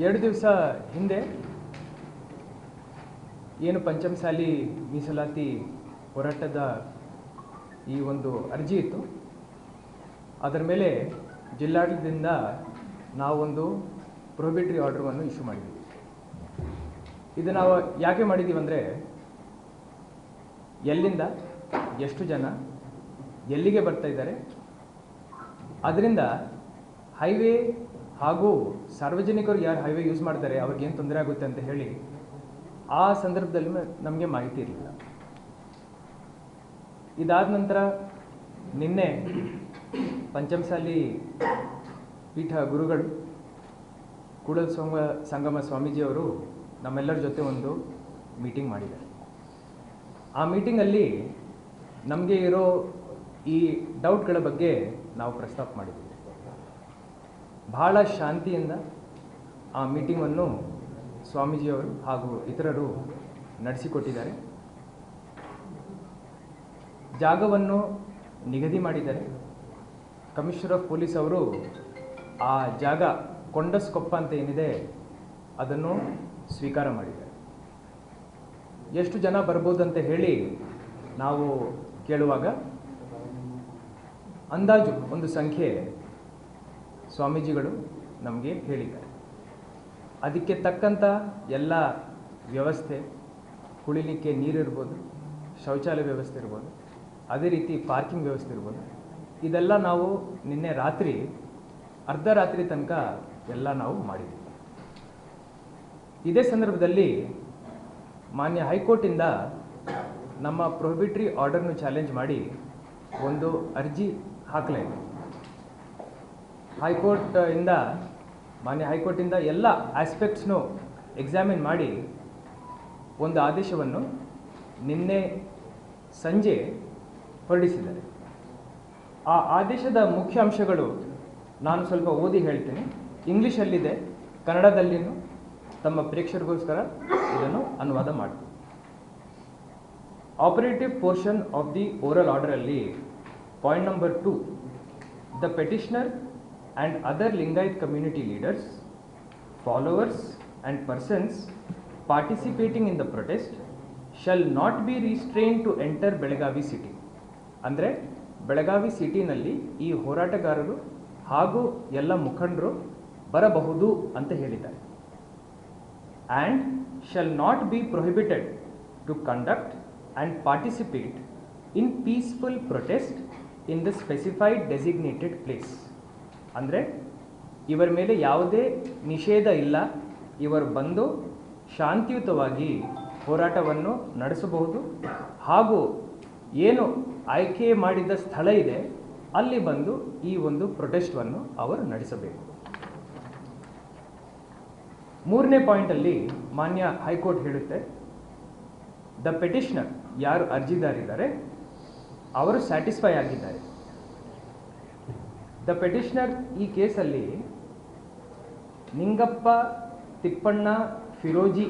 ಎರಡು ದಿವಸ ಹಿಂದೆ ಏನು ಪಂಚಮಸಾಲಿ ಮೀಸಲಾತಿ ಹೋರಾಟದ ಈ ಒಂದು ಅರ್ಜಿ ಇತ್ತು. ಅದರ ಮೇಲೆ ಜಿಲ್ಲಾಡಳಿತದಿಂದ ನಾವೊಂದು ಪ್ರೊಹಿಬಿಟ್ರಿ ಆರ್ಡ್ರವನ್ನು ಇಶ್ಯೂ ಮಾಡಿದ್ವಿ. ಇದು ನಾವು ಯಾಕೆ ಮಾಡಿದ್ದೀವಿ ಅಂದರೆ ಎಲ್ಲಿಂದ, ಎಷ್ಟು ಜನ, ಎಲ್ಲಿಗೆ ಬರ್ತಾ ಇದ್ದಾರೆ, ಅದರಿಂದ ಹೈವೇ ಹಾಗೂ ಸಾರ್ವಜನಿಕರು ಯಾರು ಹೈವೇ ಯೂಸ್ ಮಾಡ್ತಾರೆ ಅವ್ರಿಗೇನು ತೊಂದರೆ ಆಗುತ್ತೆ ಅಂತ ಹೇಳಿ, ಆ ಸಂದರ್ಭದಲ್ಲಿ ನಮಗೆ ಮಾಹಿತಿ ಇರಲಿಲ್ಲ. ಇದಾದ ನಂತರ ನಿನ್ನೆ ಪಂಚಮಸಾಲಿ ಪೀಠ ಗುರುಗಳು ಕೂಡಲ ಸಂಗ ಸಂಗಮ ಸ್ವಾಮೀಜಿಯವರು ನಮ್ಮೆಲ್ಲರ ಜೊತೆ ಒಂದು ಮೀಟಿಂಗ್ ಮಾಡಿದ್ದಾರೆ. ಆ ಮೀಟಿಂಗಲ್ಲಿ ನಮಗೆ ಇರೋ ಈ ಡೌಟ್ಗಳ ಬಗ್ಗೆ ನಾವು ಪ್ರಸ್ತಾಪ ಮಾಡಿದ್ದೀವಿ ಬಹಳ ಶಾಂತಿಯಿಂದ ಆ ಮೀಟಿಂಗನ್ನು ಸ್ವಾಮೀಜಿಯವರು ಹಾಗೂ ಇತರರು ನಡೆಸಿಕೊಟ್ಟಿದ್ದಾರೆ. ಜಾಗವನ್ನು ನಿಗದಿ ಮಾಡಿದ್ದಾರೆ. ಕಮಿಷನರ್ ಆಫ್ ಪೊಲೀಸ್ ಅವರು ಆ ಜಾಗ ಕೊಂಡಸ್ಕೊಪ್ಪ ಅಂತ ಏನಿದೆ ಅದನ್ನು ಸ್ವೀಕಾರ ಮಾಡಿದ್ದಾರೆ. ಎಷ್ಟು ಜನ ಬರ್ಬೋದಂತ ಹೇಳಿ ನಾವು ಕೇಳುವಾಗ ಅಂದಾಜು ಒಂದು ಸಂಖ್ಯೆ ಸ್ವಾಮೀಜಿಗಳು ನಮಗೆ ಹೇಳಿದ್ದಾರೆ. ಅದಕ್ಕೆ ತಕ್ಕಂಥ ಎಲ್ಲ ವ್ಯವಸ್ಥೆ, ಕುಳಿಲಿಕ್ಕೆ ನೀರಿರ್ಬೋದು ಶೌಚಾಲಯ ವ್ಯವಸ್ಥೆ ಇರ್ಬೋದು, ಅದೇ ರೀತಿ ಪಾರ್ಕಿಂಗ್ ವ್ಯವಸ್ಥೆ ಇರ್ಬೋದು, ಇದೆಲ್ಲ ನಾವು ನಿನ್ನೆ ರಾತ್ರಿ, ಅರ್ಧ ರಾತ್ರಿ ತನಕ ಎಲ್ಲ ನಾವು ಮಾಡಿದ್ದೀವಿ ಇದೇ ಸಂದರ್ಭದಲ್ಲಿ ಮಾನ್ಯ ಹೈಕೋರ್ಟಿಂದ ನಮ್ಮ ಪ್ರೊಹಿಬಿಟ್ರಿ ಆರ್ಡರ್ನು ಚಾಲೆಂಜ್ ಮಾಡಿ ಒಂದು ಅರ್ಜಿ ಹಾಕಲಾಗಿದೆ ಹೈಕೋರ್ಟ್ ಇಂದ, ಮಾನ್ಯ ಹೈಕೋರ್ಟಿಂದ ಎಲ್ಲ ಆಸ್ಪೆಕ್ಟ್ಸ್ನು ಎಕ್ಸಾಮಿನ್ ಮಾಡಿ ಒಂದು ಆದೇಶವನ್ನು ನಿನ್ನೆ ಸಂಜೆ ಹೊರಡಿಸಿದ್ದಾರೆ. ಆ ಆದೇಶದ ಮುಖ್ಯ ಅಂಶಗಳು ನಾನು ಸ್ವಲ್ಪ ಓದಿ ಹೇಳ್ತೀನಿ. ಇಂಗ್ಲೀಷಲ್ಲಿದೆ, ಕನ್ನಡದಲ್ಲಿನೂ ತಮ್ಮ ಪ್ರೇಕ್ಷಕರಿಗೋಸ್ಕರ ಇದನ್ನು ಅನುವಾದ ಮಾಡಿ. Operative portion of the oral ಆರ್ಡರಲ್ಲಿ point number two, the petitioner and other Lingayat community leaders followers and persons participating in the protest shall not be restrain to enter Belagavi city ಅಂದರೆ ಬೆಳಗಾವಿ ಸಿಟಿನಲ್ಲಿ ಈ ಹೋರಾಟಗಾರರು ಹಾಗೂ ಎಲ್ಲ ಮುಖಂಡರು ಬರಬಹುದು ಅಂತ ಹೇಳಿದ್ದಾರೆ. And shall not be prohibited to conduct and participate in peaceful protest in the specified designated place ಅಂದರೆ ಇವರ ಮೇಲೆ ಯಾವುದೇ ನಿಷೇಧ ಇಲ್ಲ. ಇವರು ಬಂದು ಶಾಂತಿಯುತವಾಗಿ ಹೋರಾಟವನ್ನು ನಡೆಸಬಹುದು. ಹಾಗೂ ಏನು ಆಯ್ಕೆ ಮಾಡಿದ ಸ್ಥಳ ಇದೆ, ಅಲ್ಲಿ ಬಂದು ಈ ಒಂದು ಪ್ರೊಟೆಸ್ಟ್ವನ್ನು ಅವರು ನಡೆಸಬೇಕು. ಮೂರನೇ ಪಾಯಿಂಟಲ್ಲಿ ಮಾನ್ಯ ಹೈಕೋರ್ಟ್ ಹೇಳುತ್ತೆ, ದ ಪೆಟಿಷನರ್ ಯಾರು ಅರ್ಜಿದಾರಿದ್ದಾರೆ, ಅವರು ಸ್ಯಾಟಿಸ್ಫೈ ಆಗಿದ್ದಾರೆ. ದ ಪೆಟಿಷನರ್ ಈ ಕೇಸಲ್ಲಿ ನಿಂಗಪ್ಪ ತಿಪ್ಪಣ್ಣ ಫಿರೋಜಿ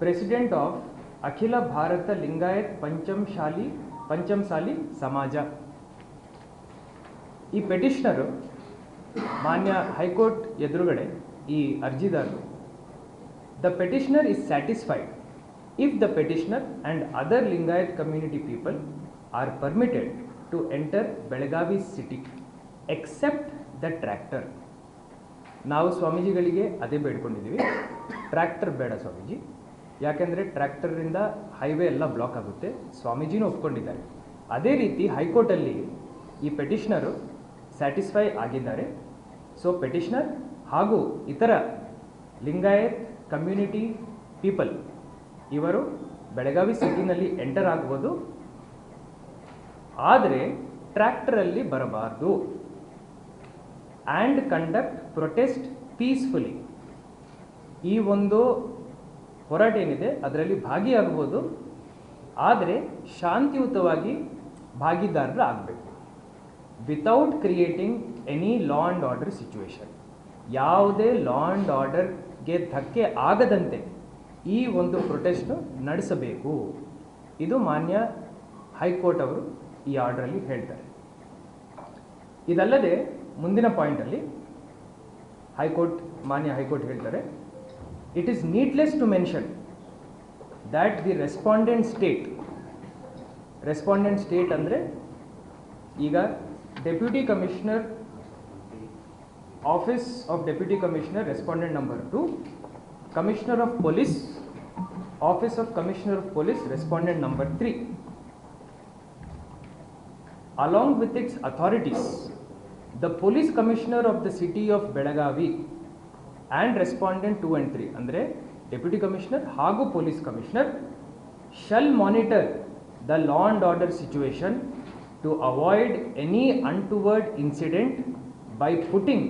ಪ್ರೆಸಿಡೆಂಟ್ ಆಫ್ ಅಖಿಲ ಭಾರತ ಲಿಂಗಾಯತ್ ಪಂಚಮಶಾಲಿ ಪಂಚಮಸಾಲಿ ಸಮಾಜ. ಈ ಪೆಟಿಷನರು ಮಾನ್ಯ ಹೈಕೋರ್ಟ್ ಎದುರುಗಡೆ ಈ ಅರ್ಜಿದಾರರು. The petitioner is satisfied if the petitioner and other Lingayat community people are permitted to enter Belagavi city except the tractor ನಾವು ಸ್ವಾಮೀಜಿಗಳಿಗೆ ಅದೇ ಬೇಡ್ಕೊಂಡಿದ್ದೀವಿ. ಟ್ರ್ಯಾಕ್ಟರ್ ಬೇಡ ಸ್ವಾಮೀಜಿ. ಯಾಕೆಂದರೆ ಟ್ರ್ಯಾಕ್ಟರಿಂದ ಹೈವೇ ಎಲ್ಲ ಬ್ಲಾಕ್ ಆಗುತ್ತೆ. ಸ್ವಾಮೀಜಿನೂ ಒಪ್ಕೊಂಡಿದ್ದಾರೆ. ಅದೇ ರೀತಿ ಹೈಕೋರ್ಟಲ್ಲಿ ಈ ಪೆಟಿಷನರು ಸ್ಯಾಟಿಸ್ಫೈ ಆಗಿದ್ದಾರೆ. ಸೊ ಪೆಟಿಷನರ್ ಹಾಗೂ ಇತರ ಲಿಂಗಾಯತ್ ಕಮ್ಯುನಿಟಿ ಪೀಪಲ್ ಇವರು ಬೆಳಗಾವಿ ಸಿಟಿನಲ್ಲಿ ಎಂಟರ್ ಆಗ್ಬೋದು. ಆದರೆ ಟ್ರ್ಯಾಕ್ಟರಲ್ಲಿ ಬರಬಾರ್ದು. ಆ್ಯಂಡ್ ಕಂಡಕ್ಟ್ ಪ್ರೊಟೆಸ್ಟ್ ಪೀಸ್ಫುಲಿ ಈ ಒಂದು ಹೋರಾಟ ಏನಿದೆ ಅದರಲ್ಲಿ ಭಾಗಿಯಾಗ್ಬೋದು ಆದರೆ ಶಾಂತಿಯುತವಾಗಿ ಭಾಗಿದಾರರು ಆಗಬೇಕು. Without creating any law and order situation ಯಾವುದೇ ಲಾ ಆ್ಯಂಡ್ ಆರ್ಡರ್ಗೆ ಧಕ್ಕೆ ಆಗದಂತೆ ಈ ಒಂದು ಪ್ರೊಟೆಸ್ಟ್ ನಡೆಸಬೇಕು. ಇದು ಮಾನ್ಯ ಹೈಕೋರ್ಟ್ ಅವರು ಈ ಆರ್ಡ್ರಲ್ಲಿ ಹೇಳ್ತಾರೆ. ಇದಲ್ಲದೆ ಮುಂದಿನ ಪಾಯಿಂಟಲ್ಲಿ ಹೈಕೋರ್ಟ್ ಮಾನ್ಯ ಹೈಕೋರ್ಟ್ ಹೇಳ್ತಾರೆ it is needless to mention that the respondent state respondent state ಅಂದರೆ ಈಗ deputy commissioner office of deputy commissioner respondent number two commissioner of police office of commissioner of police respondent number three along with its authorities, the police commissioner of the city of Belagavi and respondent 2 and 3 ಅಂದರೆ deputy commissioner ಹಾಗೂ police commissioner shall monitor the law and order situation to avoid any untoward incident by putting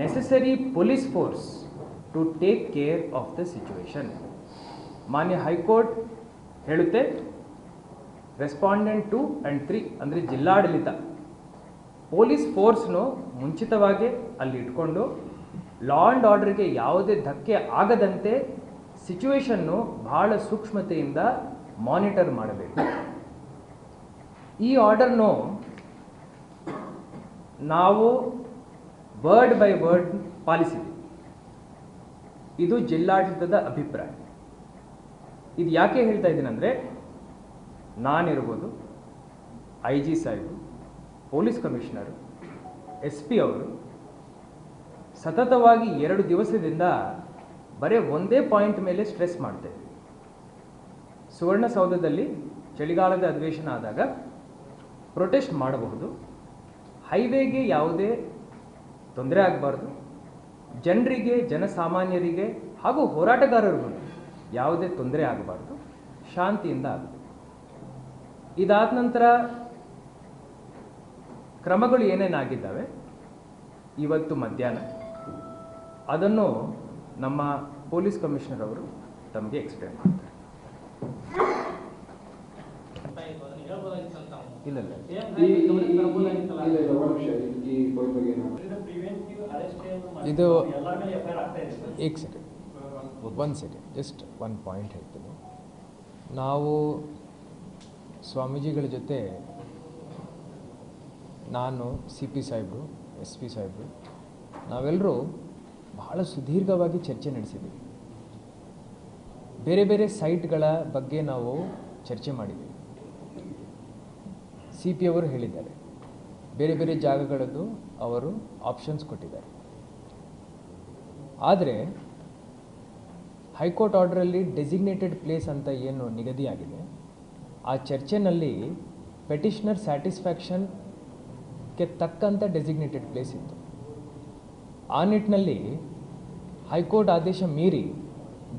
necessary police force to take care of the situation ಮಾನ್ಯ high court ಹೇಳುತ್ತೆ respondent two and three ಅಂದರೆ ಜಿಲ್ಲಾಡಳಿತ. Police ಫೋರ್ಸ್ನು ಮುಂಚಿತವಾಗಿ ಅಲ್ಲಿ ಇಟ್ಕೊಂಡು law and ಆರ್ಡರ್ಗೆ ಯಾವುದೇ ಧಕ್ಕೆ ಆಗದಂತೆ ಸಿಚುವೇಶನ್ನು ಬಹಳ ಸೂಕ್ಷ್ಮತೆಯಿಂದ ಮಾನಿಟರ್ ಮಾಡಬೇಕು. ಈ ಆರ್ಡರ್ನು ನಾವು ವರ್ಡ್ ಬೈ ವರ್ಡ್ ಪಾಲಿಸಿದ್ವಿ. ಇದು ಜಿಲ್ಲಾಡಳಿತದ ಅಭಿಪ್ರಾಯ. ಇದು ಯಾಕೆ ಹೇಳ್ತಾ ಇದ್ದೀನಂದರೆ ನಾನಿರ್ಬೋದು, ಐ ಜಿ ಸಾಹೇಬರು ಪೊಲೀಸ್ ಕಮಿಷನರ್, ಎಸ್ ಪಿ ಅವರು ಸತತವಾಗಿ ಎರಡು ದಿವಸದಿಂದ ಬರೀ ಒಂದೇ ಪಾಯಿಂಟ್ ಮೇಲೆ ಸ್ಟ್ರೆಸ್ ಮಾಡ್ತೇವೆ. ಸುವರ್ಣಸೌಧದಲ್ಲಿ ಚಳಿಗಾಲದ ಅಧಿವೇಶನ ಆದಾಗ ಪ್ರೊಟೆಸ್ಟ್ ಮಾಡಬಹುದು. ಹೈವೇಗೆ ಯಾವುದೇ ತೊಂದರೆ ಆಗಬಾರ್ದು. ಜನರಿಗೆ, ಜನಸಾಮಾನ್ಯರಿಗೆ ಹಾಗೂ ಹೋರಾಟಗಾರರಿಗೂ ಯಾವುದೇ ತೊಂದರೆ ಆಗಬಾರ್ದು. ಶಾಂತಿಯಿಂದ ಆಗಬೇಕು ಇದಾದ ನಂತರ ಕ್ರಮಗಳು ಏನೇನಾಗಿದ್ದಾವೆ? ಇವತ್ತು ಮಧ್ಯಾಹ್ನ. ಅದನ್ನು ನಮ್ಮ ಪೊಲೀಸ್ ಕಮಿಷನರ್ ಅವರು ತಮಗೆ ಎಕ್ಸ್ಪ್ಲೇನ್ ಮಾಡ್ತಾರೆ. ಇಲ್ಲ? ಇದು ಈಗ ಸೆಕೆಂಡ್ ಒಂದು ಸೆಕೆಂಡ್ ಜಸ್ಟ್ ಒನ್ ಪಾಯಿಂಟ್ ಹೇಳ್ತೀನಿ. ನಾವು ಸ್ವಾಮೀಜಿಗಳ ಜೊತೆ ನಾನು ಸಿ ಪಿ ಸಾಹೇಬ್ರು ಎಸ್ ಪಿ ಸಾಹೇಬ್ರು ನಾವೆಲ್ಲರೂ ಬಹಳ ಸುದೀರ್ಘವಾಗಿ ಚರ್ಚೆ ನಡೆಸಿದ್ದೀವಿ ಬೇರೆ ಬೇರೆ ಸೈಟ್ಗಳ ಬಗ್ಗೆ ನಾವು ಚರ್ಚೆ ಮಾಡಿದ್ದೀವಿ ಸಿ ಪಿ ಅವರು ಹೇಳಿದ್ದಾರೆ. ಬೇರೆ ಬೇರೆ ಜಾಗಗಳದ್ದು ಅವರು ಆಪ್ಷನ್ಸ್ ಕೊಟ್ಟಿದ್ದಾರೆ. ಆದರೆ ಹೈಕೋರ್ಟ್ ಆರ್ಡ್ರಲ್ಲಿ ಡೆಸಿಗ್ನೇಟೆಡ್ ಪ್ಲೇಸ್ ಅಂತ ಏನು ನಿಗದಿಯಾಗಿದೆ, ಆ ಚರ್ಚೆನಲ್ಲಿ ಪೆಟಿಷನರ್ ಸ್ಯಾಟಿಸ್ಫ್ಯಾಕ್ಷನ್ಗೆ ತಕ್ಕಂಥ ಡೆಸಿಗ್ನೇಟೆಡ್ ಪ್ಲೇಸ್ ಇತ್ತು. ಆ ನಿಟ್ಟಿನಲ್ಲಿ ಹೈಕೋರ್ಟ್ ಆದೇಶ ಮೀರಿ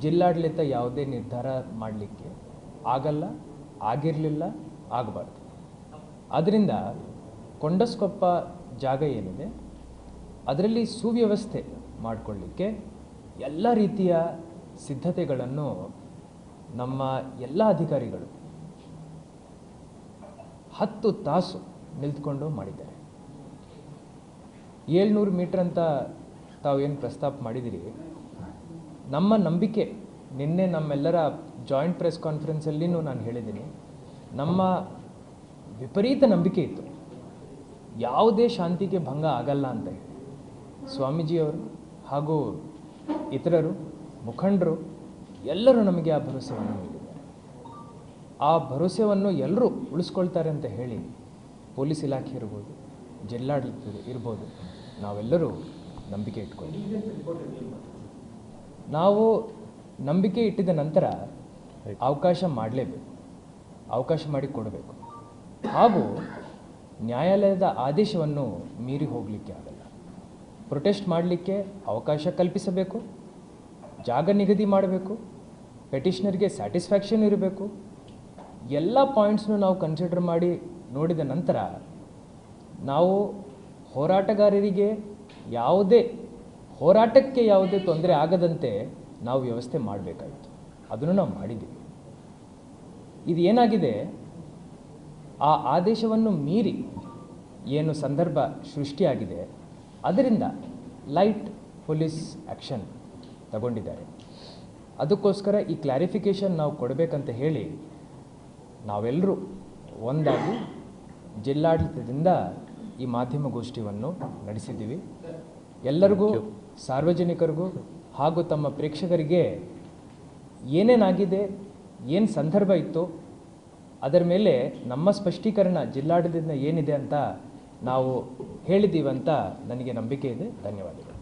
ಜಿಲ್ಲಾಡಳಿತ ಯಾವುದೇ ನಿರ್ಧಾರ ಮಾಡಲಿಕ್ಕೆ ಆಗಲ್ಲ, ಆಗಿರಲಿಲ್ಲ, ಆಗಬಾರ್ದು. ಅದರಿಂದ ಕೊಂಡಸ್ಕೊಪ್ಪ ಜಾಗ ಏನಿದೆ, ಅದರಲ್ಲಿ ಸುವ್ಯವಸ್ಥೆ ಮಾಡಿಕೊಳ್ಳಿಕ್ಕೆ ಎಲ್ಲ ರೀತಿಯ ಸಿದ್ಧತೆಗಳನ್ನು ನಮ್ಮ ಎಲ್ಲ ಅಧಿಕಾರಿಗಳು ಹತ್ತು ತಾಸು ನಿಂತ್ಕೊಂಡು ಮಾಡಿದ್ದಾರೆ. ಏಳ್ನೂರು ಮೀಟ್ರ್ ಅಂತ ತಾವು ಏನು ಪ್ರಸ್ತಾಪ ಮಾಡಿದಿರಿ. ನಮ್ಮ ನಂಬಿಕೆ, ನಿನ್ನೆ ನಮ್ಮೆಲ್ಲರ ಜಾಯಿಂಟ್ ಪ್ರೆಸ್ ಕಾನ್ಫರೆನ್ಸಲ್ಲಿನೂ ನಾನು ಹೇಳಿದ್ದೀನಿ, ನಮ್ಮ ವಿಪರೀತ ನಂಬಿಕೆ ಇತ್ತು. ಯಾವುದೇ ಶಾಂತಿಗೆ ಭಂಗ ಆಗಲ್ಲ ಅಂತ ಹೇಳಿ. ಸ್ವಾಮೀಜಿಯವರು ಹಾಗೂ ಇತರರು, ಮುಖಂಡರು, ಎಲ್ಲರೂ ನಮಗೆ ಆ ಭರವಸೆಯನ್ನು ನೀಡಿದ್ದಾರೆ. ಆ ಭರವಸೆಯನ್ನು ಎಲ್ಲರೂ ಉಳಿಸ್ಕೊಳ್ತಾರೆ ಅಂತ ಹೇಳಿ ಪೊಲೀಸ್ ಇಲಾಖೆ ಇರ್ಬೋದು, ಜಿಲ್ಲಾಡಳಿತ ಇರ್ಬೋದು. ನಾವೆಲ್ಲರೂ ನಂಬಿಕೆ ಇಟ್ಕೊಂಡಿದ್ದೀವಿ ನಾವು ನಂಬಿಕೆ ಇಟ್ಟಿದ ನಂತರ ಅವಕಾಶ ಮಾಡಲೇಬೇಕು. ಅವಕಾಶ ಮಾಡಿ ಕೊಡಬೇಕು. ಹಾಗೂ ನ್ಯಾಯಾಲಯದ ಆದೇಶವನ್ನು ಮೀರಿ ಹೋಗಲಿಕ್ಕೆ ಆಗಲ್ಲ. ಪ್ರೊಟೆಸ್ಟ್ ಮಾಡಲಿಕ್ಕೆ ಅವಕಾಶ ಕಲ್ಪಿಸಬೇಕು. ಜಾಗ ನಿಗದಿ ಮಾಡಬೇಕು. ಪೆಟಿಷನರ್ಗೆ ಸ್ಯಾಟಿಸ್ಫ್ಯಾಕ್ಷನ್ ಇರಬೇಕು. ಎಲ್ಲ ಪಾಯಿಂಟ್ಸ್ನು ನಾವು ಕನ್ಸಿಡರ್ ಮಾಡಿ ನೋಡಿದ ನಂತರ ನಾವು ಹೋರಾಟಗಾರರಿಗೆ ಯಾವುದೇ, ಹೋರಾಟಕ್ಕೆ ಯಾವುದೇ ತೊಂದರೆ ಆಗದಂತೆ ನಾವು ವ್ಯವಸ್ಥೆ ಮಾಡಬೇಕಾಯಿತು. ಅದನ್ನು ನಾವು ಮಾಡಿದ್ದೀವಿ. ಇದು ಏನಾಗಿದೆ? ಆ ಆದೇಶವನ್ನು ಮೀರಿ ಏನು ಸಂದರ್ಭ ಸೃಷ್ಟಿಯಾಗಿದೆ. ಅದರಿಂದ ಲೈಟ್ ಪೊಲೀಸ್ ಆ್ಯಕ್ಷನ್ ತಗೊಂಡಿದ್ದಾರೆ. ಅದಕ್ಕೋಸ್ಕರ ಈ ಕ್ಲಾರಿಫಿಕೇಷನ್ ನಾವು ಕೊಡಬೇಕಂತ ಹೇಳಿ ನಾವೆಲ್ಲರೂ ಒಂದಾಗಿ ಜಿಲ್ಲಾಡಳಿತದಿಂದ ಈ ಮಾಧ್ಯಮ ಗೋಷ್ಠಿಯನ್ನು ನಡೆಸಿದ್ದೀವಿ. ಎಲ್ಲರಿಗೂ ಸಾರ್ವಜನಿಕರಿಗೂ ಹಾಗೂ ತಮ್ಮ ಪ್ರೇಕ್ಷಕರಿಗೆ ಏನೇನಾಗಿದೆ ಏನು ಸಂದರ್ಭ ಇತ್ತು ಅದರ ಮೇಲೆ ನಮ್ಮ ಸ್ಪಷ್ಟೀಕರಣ ಜಿಲ್ಲಾಡಳಿತದಿಂದ ಏನಿದೆ ಅಂತ ನಾವು ಹೇಳಿದ್ದೀವಂತ ನನಗೆ ನಂಬಿಕೆ ಇದೆ. ಧನ್ಯವಾದಗಳು.